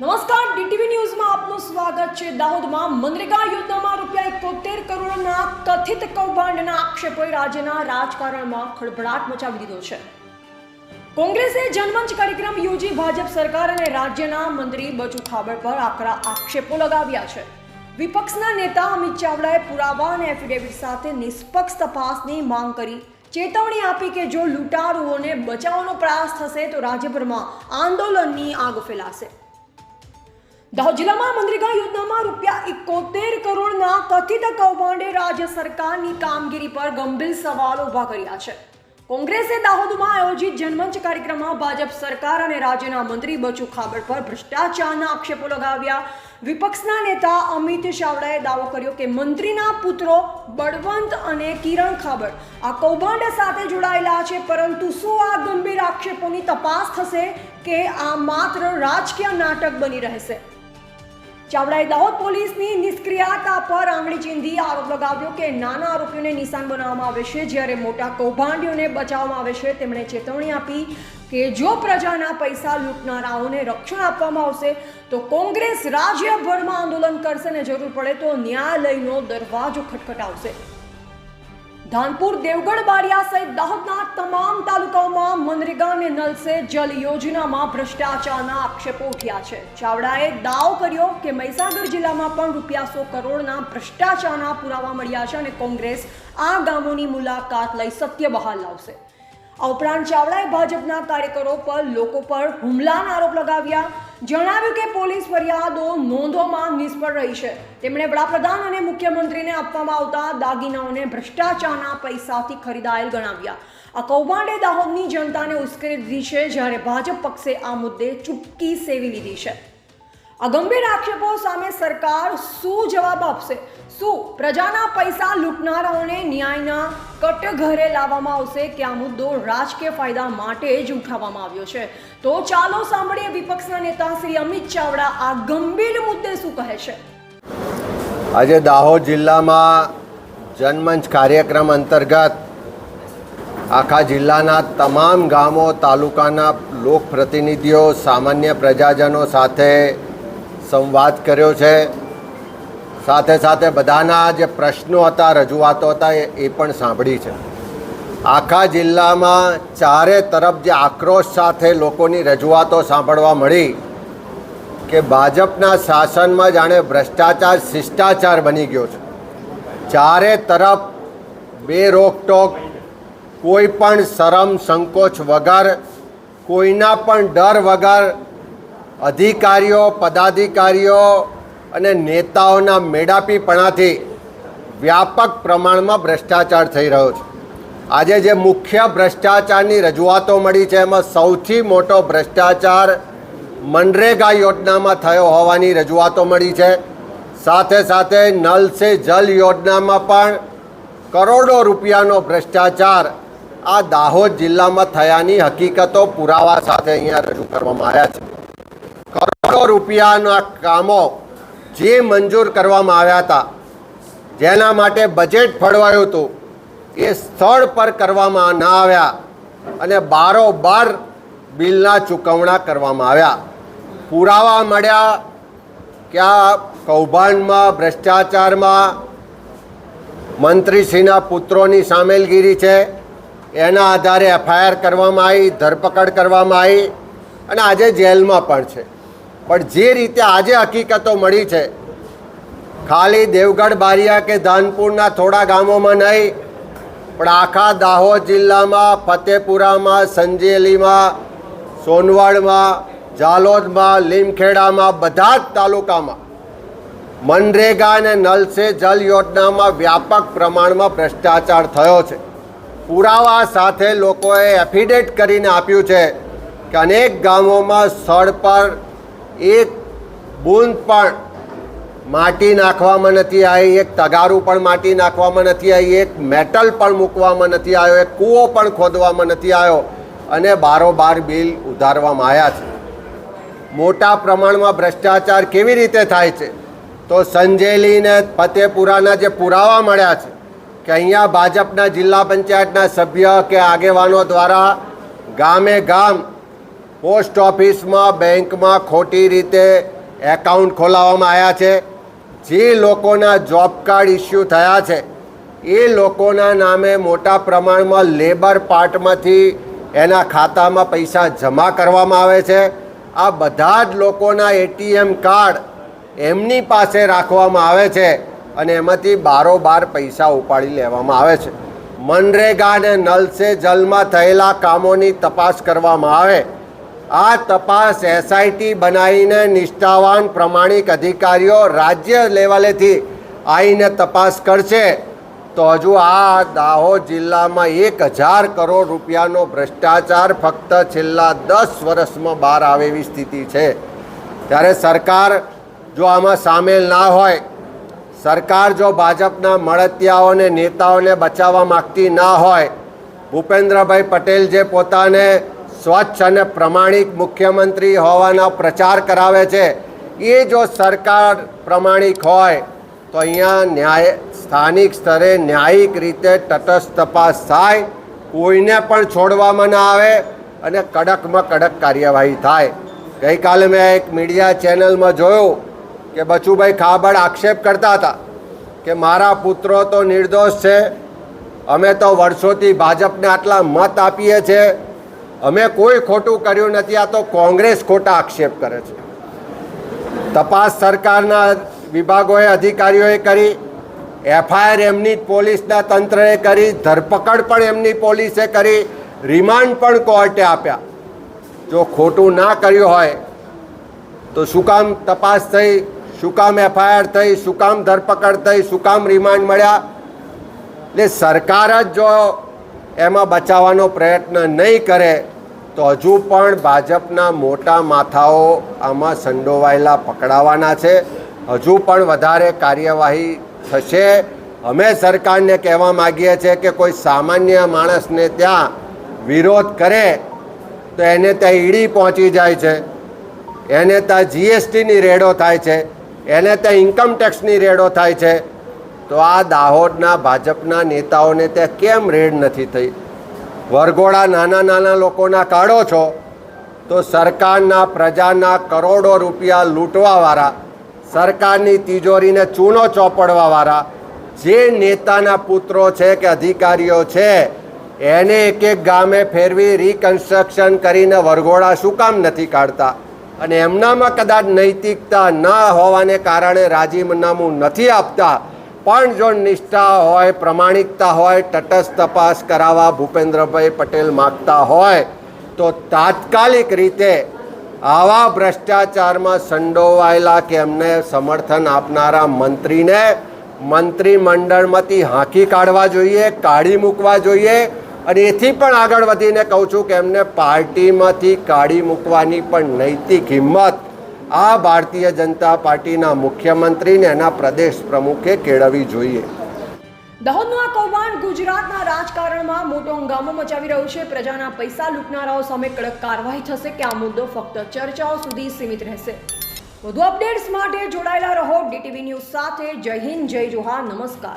નમસ્કાર, ડીટીવી ન્યૂઝમાં આપનું સ્વાગત છે. દાહોદમાં મનરેગા યોજનામાં રૂપિયા એકોતેર કરોડના કથિત કૌભાંડના આક્ષેપોએ રાજ્યના રાજકારણમાં ખળભળાટ મચાવી દીધો છે. કોંગ્રેસે જનમંચ કાર્યક્રમ યોજી ભાજપ સરકાર અને રાજ્યના મંત્રી બચુ ખાબડ પર આકરા આક્ષેપો લગાવ્યા છે. વિપક્ષના નેતા અમિત ચાવડાએ પુરાવા અને એફિડેવિટ સાથે નિષ્પક્ષ તપાસની માંગ કરી. ચેતવણી આપી કે જો લૂંટારુઓને બચાવવાનો પ્રયાસ થશે તો રાજ્યભરમાં આંદોલનની આગ ફેલાશે. દાહોદ જિલ્લામાં મનરેગા યોજનામાં રૂપિયા એકોતેર કરોડના કથિત કૌભાંડે રાજ્ય સરકારની કામગીરી પર ગંભીર સવાલો ઊભા કર્યા છે. કોંગ્રેસે દાહોદમાં આયોજિત જનમંચ કાર્યક્રમમાં ભાજપ સરકાર અને રાજ્યના મંત્રી બચુ ખાબડ પર ભ્રષ્ટાચારના આક્ષેપો લગાવ્યા. વિપક્ષના નેતા અમિત ચાવડાએ દાવો કર્યો કે મંત્રીના પુત્રો બળવંત અને કિરણ ખાબડ આ કૌભાંડ સાથે જોડાયેલા છે, પરંતુ શું આ ગંભીર આક્ષેપોની તપાસ થશે કે આ માત્ર રાજકીય નાટક બની રહેશે? ચાવડાએ દાહોદ પોલીસની નિષ્ક્રિયતા પર આંગળી ચીંધી આરોપ લગાવ્યો કે નાના આરોપીઓને નિશાન બનાવવામાં આવે છે. જ્યારે મોટા કૌભાંડીઓને બચાવવામાં આવે છે. તેમણે ચેતવણી આપી કે જો પ્રજાના પૈસા લૂંટનારાઓને રક્ષણ આપવામાં આવશે, તો કોંગ્રેસ રાજ્યભરમાં આંદોલન કરશે અને જરૂર પડે તો ન્યાયાલયનો દરવાજો ખટખટાવશે. ધાનપુર, દેવગઢ, બારિયા સહિત દાહોદના તમામ તાલુકાઓમાં મનરેગા અને નલ સે જલ યોજનામાં ભ્રષ્ટાચારના આક્ષેપો ઉઠ્યા છે. ચાવડાએ દાવ કર્યો કે મહીસાગર જિલ્લામાં પણ રૂપિયા સો કરોડના ભ્રષ્ટાચારના પુરાવા મળ્યા છે અને કોંગ્રેસ આ ગામોની મુલાકાત લઈ સત્ય બહાર લાવશે. આ ઉપરાંત ચાવડાએ ભાજપના કાર્યકરો પર લોકો પર હુમલાના આરોપ લગાવ્યા. જણાવ્યું કે પોલીસ ફરિયાદો નોંધોમાં નિષ્ફળ રહી છે. તેમણે વડાપ્રધાન અને મુખ્યમંત્રીને આપવામાં આવતા દાગીનાઓને ભ્રષ્ટાચારના પૈસાથી ખરીદાયેલ ગણાવ્યા. આ કૌભાંડે દાહોદની જનતાને ઉશ્કેરી દીધી છે, જ્યારે ભાજપ પક્ષે આ મુદ્દે ચૂપકી સેવી લીધી છે. આ ગંભીર આક્ષેપો સામે સરકાર શું જવાબ આપશે? શું પ્રજાના પૈસા લૂંટનારાઓને ન્યાયના કટઘરે લાવવામાં આવશે કે મુદ્દો રાજકીય ફાયદા માટે જ ઉઠાવવામાં આવ્યો છે. તો ચાલો સાંભળીએ વિપક્ષના નેતા શ્રી અમિત ચાવડા આ ગંભીર મુદ્દે શું કહે છે. આજે દાહોદ જિલ્લામાં જનમંચ કાર્યક્રમ અંતર્ગત આખા જિલ્લાના તમામ ગામો, તાલુકાના લોકપ્રતિનિધિઓ, સામાન્ય પ્રજાજનો સાથે સંવાદ કર્યો છે. સાથે સાથે બધાના જે પ્રશ્નો હતા, રજૂઆતો હતા, એ પણ સાંભળી છે. આખા જિલ્લામાં ચારે તરફ જે આક્રોશ સાથે લોકોની રજૂઆતો સાંભળવા મળી કે ભાજપના શાસનમાં જાણે ભ્રષ્ટાચાર, શિષ્ટાચાર બની ગયો છે. ચારે તરફ બે રોકટોક કોઈ પણ શરમ, સંકોચ વગર, કોઈના પણ ડર વગર અધિકારીઓ, પદાધિકારીઓ અને નેતાઓના મેડાપીપણાથી વ્યાપક પ્રમાણમાં ભ્રષ્ટાચાર થઈ રહ્યો છે. આજે જે મુખ્ય ભ્રષ્ટાચારની રજૂઆતો મળી છે, એમાં સૌથી મોટો ભ્રષ્ટાચાર મનરેગા યોજનામાં થયો હોવાની રજૂઆતો મળી છે. સાથે સાથે નલ સે જલ યોજનામાં પણ કરોડો રૂપિયાનો ભ્રષ્ટાચાર આ દાહોદ જિલ્લામાં થયાની હકીકતો પુરાવા સાથે અહીંયા રજૂ કરવામાં આવ્યા છે. કરોડો રૂપિયાના કામો જે મંજૂર કરવામાં આવ્યા હતા, જેના માટે બજેટ ફળવાયું હતું, એ સ્થળ પર કરવામાં ના આવ્યા અને બારોબાર બિલના ચૂકવણા કરવામાં આવ્યા. પુરાવા મળ્યા કે આ કૌભાંડમાં, ભ્રષ્ટાચારમાં મંત્રીશ્રીના પુત્રોની સામેલગીરી છે, એના આધારે એફઆઈઆર કરવામાં આવી, ધરપકડ કરવામાં આવી અને આજે જેલમાં પણ છે. પણ જે રીતે આજે હકીકતો મળી છે, ખાલી દેવગઢ, બારિયા કે ધાનપુરના થોડા ગામોમાં નહીં, પણ આખા દાહોદ જિલ્લામાં, ફતેપુરામાં, સંજેલીમાં, સોનવડમાં, જાલોદમાં, લીમખેડામાં, બધા જ તાલુકામાં મનરેગા અને નલ સે જલ યોજનામાં વ્યાપક પ્રમાણમાં ભ્રષ્ટાચાર થયો છે. પુરાવા સાથે લોકોએ એફિડેટ કરીને આપ્યું છે કે અનેક ગામોમાં સ્થળ પર એક બૂંદ પણ માટી નાખવામાં નથી આવી, એક તગારું પણ માટી નાખવામાં નથી આવી, એક મેટલ પણ મૂકવામાં નથી આવ્યો, એક કૂવો પણ ખોદવામાં નથી આવ્યો અને બારોબાર બિલ ઉધારવામાં આવ્યા છે. મોટા પ્રમાણમાં ભ્રષ્ટાચાર કેવી રીતે થાય છે? તો સંજેલીને ફતેપુરાના જે પુરાવા મળ્યા છે કે અહીંયા ભાજપના જિલ્લા પંચાયતના સભ્ય કે આગેવાનો દ્વારા ગામે ગામ પોસ્ટ ઓફિસમાં, બેંકમાં ખોટી રીતે એકાઉન્ટ ખોલાવવામાં આવ્યા છે. જે લોકોના જોબ કાર્ડ ઇસ્યુ થયા છે, એ લોકોના નામે મોટા પ્રમાણમાં લેબર પાર્ટમાંથી એના ખાતામાં પૈસા જમા કરવામાં આવે છે. આ બધા જ લોકોના એટીએમ કાર્ડ એમની પાસે રાખવામાં આવે છે અને એમાંથી બારોબાર પૈસા ઉપાડી લેવામાં આવે છે. મનરેગા અને નલ જલમાં થયેલા કામોની તપાસ કરવામાં આવે. આ તપાસ એસઆઈટી બનાવીને નિષ્ઠાવાન પ્રમાણિક અધિકારીઓ રાજ્ય લેવલેથી આવીને તપાસ કરશે. તો હજુ આ દાહોદ જિલ્લામાં એક હજાર કરોડ રૂપિયાનો ભ્રષ્ટાચાર ફક્ત છેલ્લા દસ વર્ષમાં બહાર આવે એવી સ્થિતિ છે. ત્યારે સરકાર જો આમાં સામેલ ના હોય, સરકાર જો ભાજપના મળતિયાઓને નેતાઓને બચાવવા માગતી ના હોય, ભૂપેન્દ્રભાઈ પટેલ જે પોતાને સ્વચ્છ અને પ્રમાણિક મુખ્યમંત્રી હોવાના પ્રચાર કરાવે છે. એ જો સરકાર પ્રમાણિક હોય, તો અહીંયા ન્યાય, સ્થાનિક સ્તરે ન્યાયિક રીતે તટસ્થ તપાસ થાય, કોઈને પણ છોડવામાં ના આવે અને કડકમાં કડક કાર્યવાહી થાય. ગઈકાલે મેં એક મીડિયા ચેનલમાં જોયું કે બચુભાઈ ખાબડ આક્ષેપ કરતા હતા કે મારા પુત્રો તો નિર્દોષ છે, અમે તો વર્ષોથી ભાજપને આટલા મત આપીએ છીએ અમે કોઈ ખોટું કર્યું નથી, આ તો કોંગ્રેસ ખોટા આક્ષેપ કરે છે. તપાસ સરકારના વિભાગોએ, અધિકારીઓએ કરી, એફઆઈઆર એમની પોલીસના તંત્રએ કરી, ધરપકડ પણ એમની પોલીસે કરી, રિમાન્ડ પણ કોર્ટે આપ્યા. જો ખોટું ના કર્યું હોય, તો શું કામ તપાસ થઈ, શું કામ એફઆઈઆર થઈ, શું કામ ધરપકડ થઈ, શું કામ રિમાન્ડ મળ્યા? એટલે સરકાર જ જો એમાં બચાવવાનો પ્રયત્ન નહીં કરે, તો હજુ પણ ભાજપના મોટા માથાઓ આમાં સંડોવાયેલા પકડાવાના છે. હજુ પણ વધારે કાર્યવાહી થશે. અમે સરકારને કહેવા માગીએ છીએ કે કોઈ સામાન્ય માણસને ત્યાં વિરોધ કરે, તો એને ત્યાં ઈડી પહોંચી જાય છે. એને ત્યાં જીએસટીની રેડો થાય છે. એને ત્યાં ઇન્કમટેક્સની રેડો થાય છે. તો આ દાહોદના ભાજપના નેતાઓને ત્યાં કેમ રેડ નથી થઈ? વરઘોડા નાના નાના લોકોના કાઢો છો, તો સરકારના પ્રજાના કરોડો રૂપિયા લૂંટવાવાળા, સરકારની તિજોરીને ચૂનો ચોપડવાવાળા, જે નેતાના પુત્રો છે કે અધિકારીઓ છે, એને એક એક ગામે ફેરવી રિકન્સ્ટ્રક્શન કરીને વરઘોડા શું કામ નથી કાઢતા? અને એમનામાં કદાચ નૈતિકતા ન હોવાને કારણે રાજીનામું નથી આપતા પણ જો નિષ્ઠા હોય, પ્રમાણિકતા હોય, તટસ્થ તપાસ કરાવવા ભૂપેન્દ્રભાઈ પટેલ માગતા હોય, તો તાત્કાલિક રીતે આવા ભ્રષ્ટાચારમાં સંડોવાયેલા કે એમને સમર્થન આપનારા મંત્રીને મંત્રીમંડળમાંથી હાંકી કાઢવા જોઈએ, કાઢી મૂકવા જોઈએ અને એથી પણ આગળ વધીને કહું છું કે એમને પાર્ટીમાંથી કાઢી મૂકવાની પણ નૈતિક હિંમત આ ભારતીય જનતા પાર્ટીના મુખ્યમંત્રીને એના પ્રદેશ પ્રમુખે કેળવવી જોઈએ. દાહોદનું આ કૌભાંડ ગુજરાતના રાજકારણમાં મોટો હંગામો મચાવી રહ્યું છે. પ્રજાના પૈસા લૂંટનારાઓ સામે કડક કાર્યવાહી થશે. કે આ મુદ્દો ફક્ત ચર્ચાઓ સુધી સીમિત રહેશે. વધુ અપડેટ્સ માટે જોડાયેલા રહો ડીટીવી ન્યૂઝ સાથે. જય હિન્દ, જય જોહાર. નમસ્કાર.